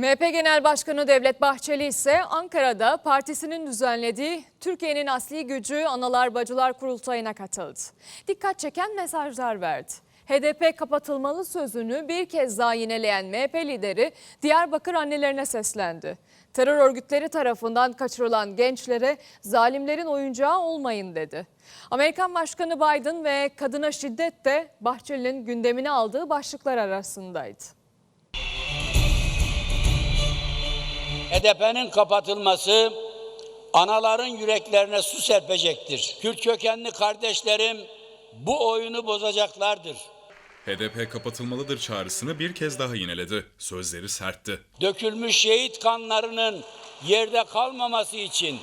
MHP Genel Başkanı Devlet Bahçeli ise Ankara'da partisinin düzenlediği Türkiye'nin Asli Gücü Analar Bacılar Kurultayı'na katıldı. Dikkat çeken mesajlar verdi. HDP kapatılmalı sözünü bir kez daha yineleyen MHP lideri Diyarbakır annelerine seslendi. Terör örgütleri tarafından kaçırılan gençlere zalimlerin oyuncağı olmayın dedi. Amerikan Başkanı Biden ve kadına şiddet de Bahçeli'nin gündemine aldığı başlıklar arasındaydı. HDP'nin kapatılması anaların yüreklerine su serpecektir. Kürt kökenli kardeşlerim bu oyunu bozacaklardır. HDP kapatılmalıdır çağrısını bir kez daha yineledi. Sözleri sertti. Dökülmüş şehit kanlarının yerde kalmaması için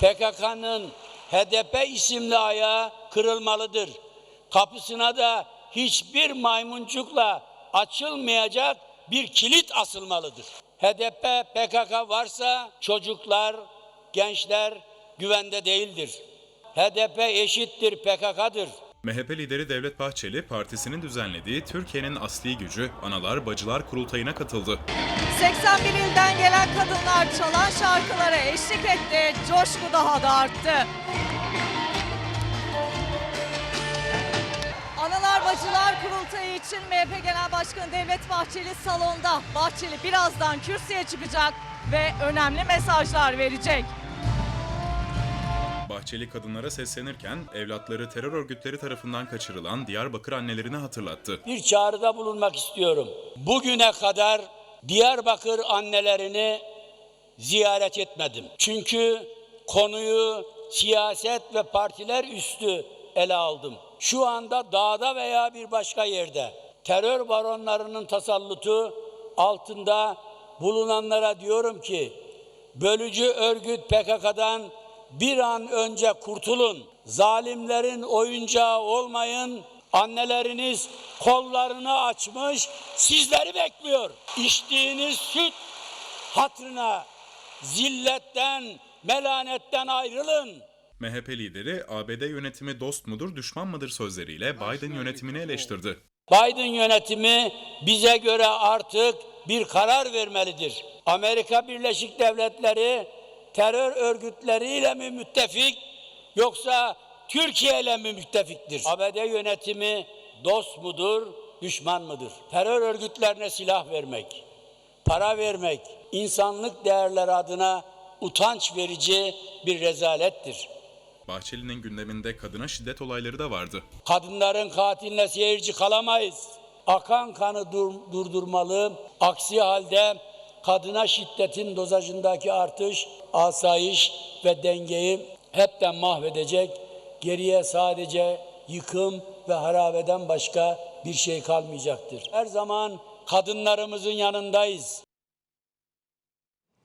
PKK'nın HDP isimli ayağı kırılmalıdır. Kapısına da hiçbir maymuncukla açılmayacak bir kilit asılmalıdır. HDP PKK varsa çocuklar, gençler güvende değildir. HDP eşittir PKK'dır. MHP lideri Devlet Bahçeli partisinin düzenlediği Türkiye'nin Asli Gücü Analar Bacılar Kurultayı'na katıldı. 81 ilden gelen kadınlar çalan şarkılara eşlik etti. Coşku daha da arttı. Analar Bacılar Kurultayı için MHP Genel Başkanı Devlet Bahçeli salonda. Bahçeli birazdan kürsüye çıkacak ve önemli mesajlar verecek. Bahçeli kadınlara seslenirken evlatları terör örgütleri tarafından kaçırılan Diyarbakır annelerini hatırlattı. bir çağrıda bulunmak istiyorum. Bugüne kadar Diyarbakır annelerini ziyaret etmedim. Çünkü konuyu siyaset ve partiler üstü ele aldım. Şu anda dağda veya bir başka yerde terör baronlarının tasallutu altında bulunanlara diyorum ki bölücü örgüt PKK'dan bir an önce kurtulun. Zalimlerin oyuncağı olmayın. Anneleriniz kollarını açmış sizleri bekliyor. İçtiğiniz süt hatrına zilletten, melanetten ayrılın. MHP lideri ABD yönetimi dost mudur düşman mıdır sözleriyle Biden yönetimini eleştirdi. Biden yönetimi bize göre artık bir karar vermelidir. Amerika Birleşik Devletleri terör örgütleriyle mi müttefik yoksa Türkiye ile mi müttefiktir? ABD yönetimi dost mudur, düşman mıdır? Terör örgütlerine silah vermek, para vermek, insanlık değerleri adına utanç verici bir rezalettir. Bahçeli'nin gündeminde kadına şiddet olayları da vardı. Kadınların katiline seyirci kalamayız. Akan kanı dur- durdurmalı. Aksi halde kadına şiddetin dozajındaki artış, asayiş ve dengeyi hepten mahvedecek. Geriye sadece yıkım ve harabeden başka bir şey kalmayacaktır. Her zaman kadınlarımızın yanındayız.